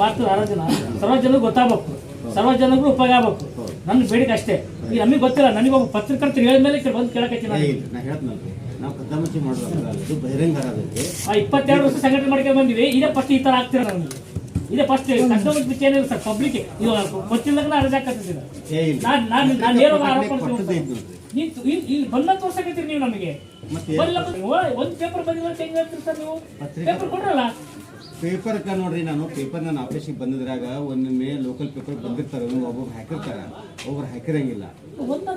ಭಾರತದ ಆರಾಧನ ಸರ್ವ ಜನರಿಗೆ ಗೊತ್ತಾಗಬೇಕು. ಸರ್ವ ಜನಗಳು ಉಪಯೋಗ ಆಗಬೇಕು. ನನ್ನ ಬೇಡಿಕೆ ಅಷ್ಟೇ. ಈಗ ನಮಗೆ ಗೊತ್ತಿಲ್ಲ ನನಗೆ ಒಬ್ಬ ಪತ್ರಕರ್ತರು ಹೇಳಿದ ಮೇಲೆ ಬಂದು ಕೇಳಕತ್ತೀನಿ ನಾನು. ನಾವು ಕದ್ದಾಮುಚ್ಚಿ ಬಹಿರಂಗ ಇಪ್ಪತ್ತೆರಡು ವರ್ಷ ಸಂಘಟನೆ ಮಾಡ್ಕೊಂಡು ಬಂದಿವಿ ಇದೇ ಫಸ್ಟ್ ಈ ತರ ಆಗ್ತಿರ ನನಗೆ ಇದೇ ಫಸ್ಟ್ ಕಸ್ಟಮರ್ ಬಿಚ್ಚ ಏನಿಲ್ಲ ಸರ್ ಪಬ್ಲಿಕ್ ಇವಾಗ ಗೊತ್ತಿಲ್ಲದ ಅರ್ಜಿ ಹಾಕತ್ತಿದ್ದೀರ ಏ ಇಲ್ಲ. ನಾನು ನಾನು ನಾನು ನೇರವಾಗಿ ಆರೋಪ ನೀವು ಇಲ್ಲಿ ಇಲ್ಲಿ ಬಂದ ತೋರ್ಸಕತ್ತೀರಿ ನೀವು ನಮಗೆ. ಒಂದು ಪೇಪರ್ ಬಂದಿಲ್ಲ ಅಂತ ಹೆಂಗ್ ಹೇಳ್ತೀರಿ ಸರ್ ನೀವು? ಪೇಪರ್ ಕೊಡ್ರಲ್ಲ ಪೇಪರ್ ನೋಡ್ರಿ ನಾನು ಪೇಪರ್ ನಾನು ಆಫೀಸಿಗೆ ಬಂದಿದ್ರಾಗ ಒಮ್ಮೊಮ್ಮೆ ಲೋಕಲ್ ಪೇಪರ್ ಬಂದಿರ್ತಾರೆ ಒಬ್ಬೊಬ್ರು ಹಾಕಿರ್ತಾರೆ. ಒಬ್ಬರು ಹಾಕಿರಂಗಿಲ್ಲ.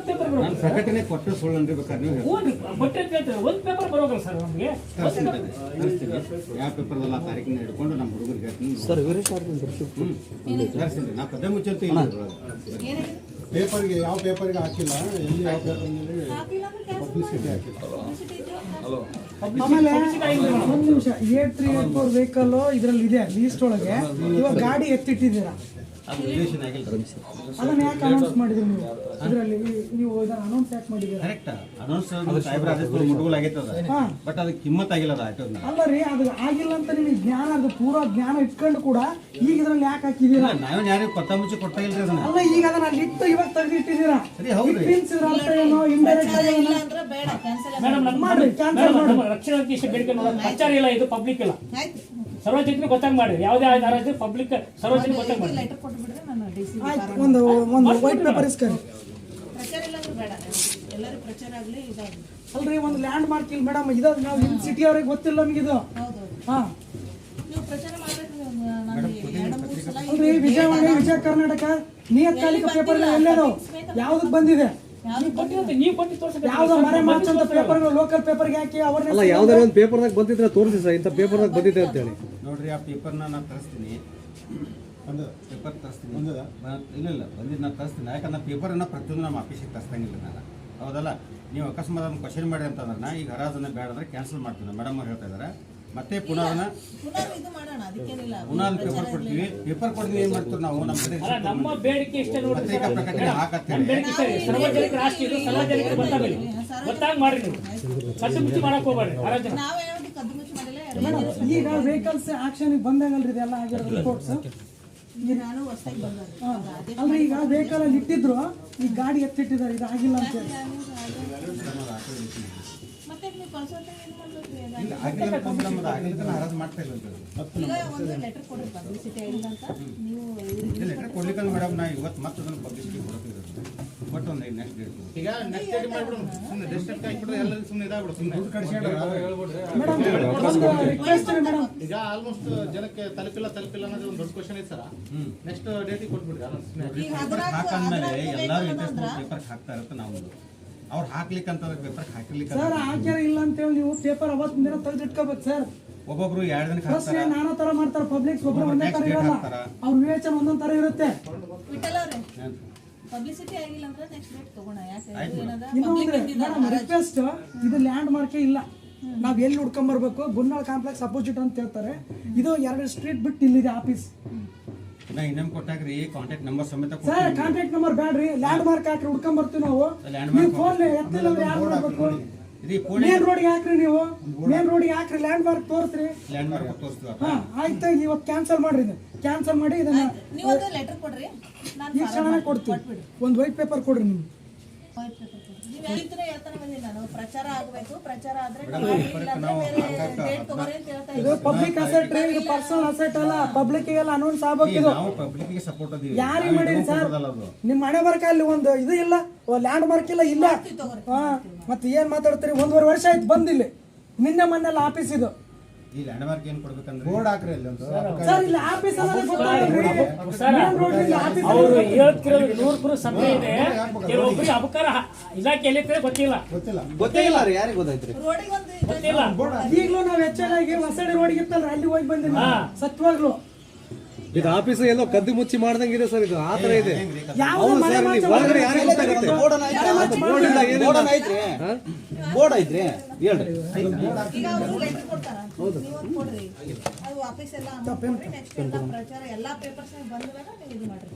ಪೇಪರ್ ನಾನು ಪ್ರಕಟಣೆ ಕೊಟ್ಟು ಸುಳ್ಳು ಅನ್ರಿ ಬೇಕಾದ್ರೆ ನೀವು ಯಾವ ಪೇಪರ್ ತರಿಸ್ತೀನಿ ಪೇಪರ್ದಲ್ಲ ಆ ತಾರೀಕಿನ ಹಿಡ್ಕೊಂಡು ನಮ್ಮ ಹುಡುಗರಿಗೆ ಹೇಳ್ತೀನಿ. ಸರ್ ಹ್ಞೂ ತರಿಸ್ತೀನಿ. ನಾ ಪದೇ ಮುಚ್ಚಂತ. ಪೇಪರ್ಗೆ ಯಾವ ಪೇಪರ್ಗೆ ಹಾಕಿಲ್ಲ ಎಲ್ಲಿ ಯಾವ ಪೇಪರ್ನಲ್ಲಿ ಪಬ್ಲಿಸಿಟಿ ಹಾಕಿಲ್ಲ ಆಮೇಲೆ ಒಂದು ನಿಮಿಷ eight three eight four vehicle ಇದ್ರಲ್ಲಿ ಇದೆ ಲೀಸ್ಟ್ ಒಳಗೆ. ಇವಾಗ ಗಾಡಿ ಎತ್ತಿಟ್ಟಿದ್ದೀರಾ? ಅದು ಅದನ್ನ ಯಾಕೆ ಅನೌನ್ಸ್ ಮಾಡಿದ್ರಿ ನೀವು? ಇದನ್ನ ಅನೌನ್ಸ್ ಯಾಕೆ ಮಾಡಿದ್ದೀರಾ? ಕರೆಕ್ಟ್ ಅನೌನ್ಸ್ ಸಾಹೇಬ್ರ ಆದೇಶ ಹಾ. ಬಟ್ ಅದಕ್ಕೆ ಕಿಮ್ಮತ್ ಆಗಿಲ್ಲ ಅದು ಆಟೋದ ಅಲ್ಲ ರೀ ಅದು ಆಗಿಲ್ಲ ಅಂತ ಜ್ಞಾನ ಅದು ಪೂರಾ ಜ್ಞಾನ ಇಟ್ಕೊಂಡು ಕೂಡ ಈಗ ಇದ್ರಲ್ಲಿ ಯಾಕೆ ಹಾಕಿದ್ದೀರಾ? ನಾವೇನು ಯಾರಿಗೂ ಕೊತ್ತ ಮುಚ್ಚಿ ಕೊಡ್ತಾ ಇಲ್ರಿ ಅದನ್ನ. ಅಲ್ಲ ಈಗ ಅದನ್ನ ಅಲ್ಲಿ ಇಟ್ಟು ಇವಾಗ ತೆಗೆದು ಇಟ್ಟಿದ್ದೀರಾ? ಸರಿ ಹೌದ್ರಿ ಇಟ್ಟಿನ್ಸಿದ್ರ ಅಂತ ಏನೋ ಇಂಡೈರೆಕ್ಟ್ ಆಗಿ ಏನೋ ಅಂದ್ರೆ ಬೇಡ ಕ್ಯಾನ್ಸಲ್ ಮೇಡಮ್ ನಮ್ಮ ಮಾಡ್ರಿ, ಕ್ಯಾನ್ಸಲ್ ಮಾಡಿ ರಕ್ಷಣಾ ಉದ್ದೇಶ ಬೇಡಿಕೆ ನೋಡೋದು. ಪ್ರಚಾರ ಇಲ್ಲ ಇದು ಪಬ್ಲಿಕ್ ಇಲ್ಲ. ಆಯ್ತು. ಸರ್ವಜನಿಕರಿಗೆ ಗೊತ್ತಾಗ ಮಾಡಿ ಯಾವುದೇ ಹರಾಜು ಪಬ್ಲಿಕ್ ಸರ್ವಜನಿಕ ಗೊತ್ತಾಗ ಮಾಡಿ ಲೆಟರ್ ಕೊಟ್ಟು ಬಿಡ್ರೆ ನಾನು ಆಯ್ತು ಒಂದು ಒಂದು ವೈಟ್ ಪೇಪರ್ ಇಸ್ಕರಿ ಪ್ರಚಾರ ಇಲ್ಲ ಅಂದ್ರೆ ಬೇಡ. ಎಲ್ಲರೂ ಪ್ರಚಾರ ಆಗಲಿ ಇದಾಗಲಿ. ಅಲ್ರಿ ಒಂದು ಲ್ಯಾಂಡ್ ಮಾರ್ಕ್ ಇಲ್ಲ ಮೇಡಮ್ ಇದು ನಾವು ಇಲ್ಲಿ ಸಿಟಿ ಅವ್ರಿಗೆ ಗೊತ್ತಿಲ್ಲ ನಮಗೆ ಇದು ಹೌದು. ಹಾ. ಅಲ್ರಿ ವಿಜಯವಾಣಿ ವಿಜಯ ಕರ್ನಾಟಕ ನಿಯತ್ಕಾಲಿಕ ಪೇಪರ್ ಎಲ್ಲೇನು ಯಾವ್ದಕ್ ಬಂದಿದೆ? ಯಾವ್ದೋ ಮರೆ ಮಾರ್ಚ್ ಅಂತ ಪೇಪರ್ ಲೋಕಲ್ ಪೇಪರ್ಗೆ ಹಾಕಿ ಅಲ್ಲ ಯಾವ್ದಾರ ಒಂದು ಪೇಪರ್ದಾಗ ಬಂದಿದ್ರೆ ತೋರಿಸಿ ಸರ್ ಇಂಥ ಪೇಪರ್ದಾಗ ಬಂದಿದೆ ಅಂತೇಳಿ. ನೋಡ್ರಿ ಆ ಪೇಪರ್ನ ನಾನು ತರಿಸ್ತೀನಿ. ಒಂದು. ಪೇಪರ್ ತರಿಸ್ತೀನಿ. ಬಂದದ? ಇಲ್ಲ ಇಲ್ಲ ಬಂದಿದ್ದು ನಾನು ತರಿಸ್ತೀನಿ. ಯಾಕಂದ್ರೆ ಪೇಪರನ್ನು ಪ್ರತಿಯೊಂದು ನಮ್ಮ ಆಫೀಸಿಗೆ ತರಿಸ್ತಂಗಿಲ್ಲ ನಾನು. ಹೌದಲ್ಲ? ನೀವು ಅಕಸ್ಮಾತ್ ಅದನ್ನ ಕ್ವಶನ್ ಮಾಡಿ ಅಂತಂದ್ರೆ ನಾ ಈಗ ಹರಾಜನ್ನ ಬೇಡ ಅಂದ್ರೆ ಕ್ಯಾನ್ಸಲ್ ಮಾಡ್ತೀನಿ. ಮೇಡಮ್ ಅವ್ರು ಹೇಳ್ತಾ ಇದ್ದಾರೆ ಮತ್ತೆ ಪುನಃ ಪುನಃ ಪೇಪರ್ ಕೊಡ್ತೀವಿ. ಪೇಪರ್ ಕೊಡ್ತೀವಿ ಏನು ಮಾಡ್ತೀವಿ ನಾವು? ನಮ್ಮ ಕಡೆ ಅಲ್ಲ ನಮ್ಮ ಬೇಡಿಕೆ ಇಷ್ಟೇ ನೋಡಿ ಪತ್ರಿಕಾ ಪ್ರಕಟಣೆ ಹಾಕತ್ತೇವೆ ಬೇಡಿಕೆ ಸರಿ ಸರ್ವಜನಿಕ ರಾಷ್ಟ್ರೀಯ ಇದು ಗೊತ್ತಾಗಲಿ ಗೊತ್ತಾಗ ಮಾಡ್ರಿ ನೀವು. ಮಾಡಕ್ ಈಗ ವೆಹಿಕಲ್ಸ್ ಆಕ್ಷನ್ ಬಂದಾಗಲ್ರಿ ಇದೆಲ್ಲ ಆಗಿರೋದು ರಿಪೋರ್ಟ್ಸ್ ಅಲ್ರಿ ಈಗ ವೆಹಿಕಲ್ ಅಲ್ಲಿ ಇಟ್ಟಿದ್ರು ಈ ಗಾಡಿ ಎತ್ತಿಟ್ಟಿದ್ದಾರೆ ಇದು ಆಗಿಲ್ಲ ಅಂತ ಹೇಳಿ. ಇಲ್ಲ ಆಗಿಲ್ಲ ಹರಾಜ್ ಮಾಡ್ತಾ ಇಲ್ಲ ಅಂತ ಲೆಟರ್ ಮೇಡಮ್ ನಾ ಇವತ್ತು ಮತ್ತೆ ಅದನ್ನು ಪಬ್ಲಿಸಿಟಿ ಬಟ್ ಒಂದು ನೆಕ್ಸ್ಟ್ ಡೇಟ್ ಈಗ ನೆಕ್ಸ್ಟ್ ಡೇಟ್ ಮಾಡ್ಬಿಡು ಸುಮ್ಮನೆ ಎಲ್ಲ ಸುಮ್ಮನೆ ಇದಾಗ್ಬಿಡು ಸುಮ್ಮನೆ ಈಗ ಆಲ್ಮೋಸ್ಟ್ ಜನಕ್ಕೆ ತಲುಪಿಲ್ಲ ತಲುಪಿಲ್ಲ ಅನ್ನೋದು ಒಂದು ದೊಡ್ಡ ಕ್ವಶನ್ ಐತೆ ಸರ್. ನೆಕ್ಸ್ಟ್ ಡೇಟಿಗೆ ಕೊಟ್ಬಿಡ್ರಿ ಎಲ್ಲರೂ ಇಂಟ್ರೆಸ್ಟ್ ಪೇಪರ್ ಹಾಕ್ತಾ ಇರುತ್ತೆ ನಾವು ಅವ್ರು ಹಾಕ್ಲಿಕ್ಕೆ ಅಂತ ಪೇಪರ್ ಹಾಕಿರ್ಲಿಕ್ಕೆ ಸರ್ ಹಾಕ್ಯಾರ ಇಲ್ಲ ಅಂತ ಹೇಳಿ ನೀವು ಪೇಪರ್ ಅವತ್ತಿನ ದಿನ ತೆಗೆದು ಇಟ್ಕೋಬೇಕು ಸರ್. ಒಬ್ಬೊಬ್ರು ಎರಡು ದಿನಕ್ಕೆ ಫಸ್ಟ್ ಹಾಕ್ತಾರ? ನಾನಾ ತರ ಮಾಡ್ತಾರೆ ಪಬ್ಲಿಕ್ ಒಬ್ಬರು ಒಂದೇ ತರ ಇರಲ್ಲ. ಅವ್ರ ವಿವೇಚನೆ ಒಂದೊಂದ್ ತರ ಇರುತ್ತೆ. ವಿಠಲ್ ಅವ್ರೆ ಪಬ್ಲಿಸಿಟಿ ಆಗಿಲ್ಲ ಅಂದ್ರೆ ನೆಕ್ಸ್ಟ್ ಡೇಟ್ ತಗೋಣ. ಯಾಕೆ? ಇದು ಏನದ ಇನ್ನೊಂದ್ರೆ ರಿಕ್ವೆಸ್ಟ್ ಇದು ಲ್ಯಾಂಡ್ ಮಾರ್ಕೆ ಇಲ್ಲ. ನಾವ್ ಎಲ್ಲಿ ಹುಡ್ಕೊಂಬರ್ಬೇಕು ಗುನ್ನಾಳ್ ಕಾಂಪ್ಲೆಕ್ಸ್ ಅಪೋಸಿಟ್ ಅಂತ ಹೇಳ್ತಾರೆ. ಇದು ಎರಡು ಸ್ಟ್ರೀಟ್ ಬಿಟ್ಟು ಇಲ್ಲಿದೆ ಆಫೀಸ್ ನಾ ಇನ್ನೊಮ್ಮೆ ಕೊಟ್ಟಾಗ್ರಿ ಕಾಂಟ್ಯಾಕ್ಟ್ ನಂಬರ್ ಸಮೇತ ಸರ್ ಕಾಂಟ್ಯಾಕ್ಟ್ ನಂಬರ್ ಬ್ಯಾಡ್ರಿ ಲ್ಯಾಂಡ್ ಮಾರ್ಕ್ ಹಾಕ್ರಿ ಹುಡ್ಕೊಂಡ್ ಬರ್ತೀವಿ ನಾವು Landmark ನೀವು ಫೋನ್ ಎತ್ತಿಲ್ಲ ಅಂದ್ರೆ ಯಾರು ಮಾಡ್ಬೇಕು ಇದು ಫೋನ್ ಮೇನ್ ರೋಡ್ಗೆ ಹಾಕ್ರಿ ನೀವು. ಮೇನ್ ರೋಡ್ ಹಾಕ್ರಿ. ಲ್ಯಾಂಡ್ ಮಾರ್ಕ್ ತೋರಿಸ್ರಿ. ಲ್ಯಾಂಡ್ ಮಾರ್ಕ್ ತೋರಿಸ್ತೀವಿ ಹಾ ಆಯ್ತು ಇವತ್ತು ಕ್ಯಾನ್ಸಲ್ ಮಾಡ್ರಿ ಇದು ಕ್ಯಾನ್ಸಲ್ ಮಾಡಿ ಇದನ್ನ. ನೀವು ಒಂದು ಲೆಟರ್ ಕೊಡ್ರಿ. ನಾನು ಈ ಕ್ಷಣ ಕೊಡ್ತೀವಿ. ಒಂದು ವೈಟ್ ಪೇಪರ್ ಕೊಡ್ರಿ ನೀವು ನೀವು ಹೇಳಿದ್ರೆ ಹೇಳ್ತಾನೆ ಬಂದಿಲ್ಲ ನಾನು ಪ್ರಚಾರ ಆಗಬೇಕು. ಪ್ರಚಾರ ಆದ್ರೆ ಬೇರೆ ತಗೋರಿ ಇದು ಪಬ್ಲಿಕ್ ಅಸೆಟ್ ರೀ ಇದು ಪರ್ಸನಲ್ ಅಸೆಟ್ ಅಲ್ಲ ಪಬ್ಲಿಕ್ ಎಲ್ಲ ಅನೌನ್ಸ್ ಆಗ್ಬೇಕಿದು ಇದು. ನಾವು ಪಬ್ಲಿಕ್ಗೆ ಸಪೋರ್ಟ್ ಅದೀವಿ. ಯಾರಿಗೆ ಮಾಡಿರಿ ಸರ್? ನಿಮ್ಮ ಮನೆ ಬರ್ಕ ಅಲ್ಲಿ ಒಂದು ಇದು ಇಲ್ಲ ಲ್ಯಾಂಡ್ ಮಾರ್ಕ್ ಇಲ್ಲ ಇಲ್ಲ. ಹಾ ಮತ್ತೆ ಏನ್ ಮಾತಾಡ್ತೀರಿ? ಒಂದೂವರೆ ವರ್ಷ ಆಯ್ತು ಬಂದಿಲ್ಲ. ನಿನ್ನೆ ಮೊನ್ನೆಲ್ಲ ಆಫೀಸ್ ಇದು. ಈ ಲ್ಯಾಂಡ್ ಮಾರ್ಕ್ ಏನ್ ಕೊಡ್ಬೇಕಂದ್ರೆ? ಬೋರ್ಡ್ ಹಾಕ್ರಿ ಅಲ್ಲಿ ಒಂದು. ಸರ್ ಇಲ್ಲಿ ಆಫೀಸ್ ಮೇನ್ ರೋಡ್ ಇಲ್ಲಿ ಆಫೀಸ್ ಅವರು ಹೇಳ್ತಿರೋದು ನೂರು ಪುರ ಸತ್ಯ ಇದೆ. ಕೆಲವೊಬ್ಬರಿಗೆ ಅಬಕಾರ ಇಲಾಖೆಯಲ್ಲಿ ಗೊತ್ತಿಲ್ಲ. ಗೊತ್ತಿಲ್ಲ. ಗೊತ್ತೇ ಇಲ್ಲ ರೀ ಯಾರಿಗೆ ಗೊತ್ತಿಲ್ಲ. ಈಗಲೂ ನಾವು ಹೆಚ್ಚಾಗಿ ಹೊಸಡಿ ರೋಡ್ಗೆ ಇತ್ತಲ್ಲ ಅಲ್ಲಿ ಹೋಗಿ ಬಂದಿಲ್ಲ. ಸತ್ವಾಗ್ಲು. ಇದು ಆಫೀಸ್ ಎಲ್ಲೋ ಕದ್ದು ಮುಚ್ಚಿ ಮಾಡ್ದಂಗಿದೆ ಸರ್ ಇದು. ಆ ತರ ಇದೆ. ಹೌದು ಸರ್ ಯಾರಿಗೆ ಗೊತ್ತಾಗುತ್ತೆ. ಬೋರ್ಡ್ ಇಲ್ಲ ಏನಿಲ್ಲ ಹಾ? ಬೋರ್ಡ್ ಐತ್ರಿ ಹೇಳ್ರಿ. ಈಗ ಅವರು ಲೆಟರ್ ಕೊಡ್ತಾರ? ನೀವು ಕೊಡ್ರಿ. ಅದು ಆಫೀಸ್ ಎಲ್ಲ ಕೊಡ್ರಿ ನೆಕ್ಸ್ಟ್ ಎಲ್ಲ ಪ್ರಚಾರ ಎಲ್ಲಾ ಪೇಪರ್ಸ್ ನೀವು ಇದು ಮಾಡ್ರಿ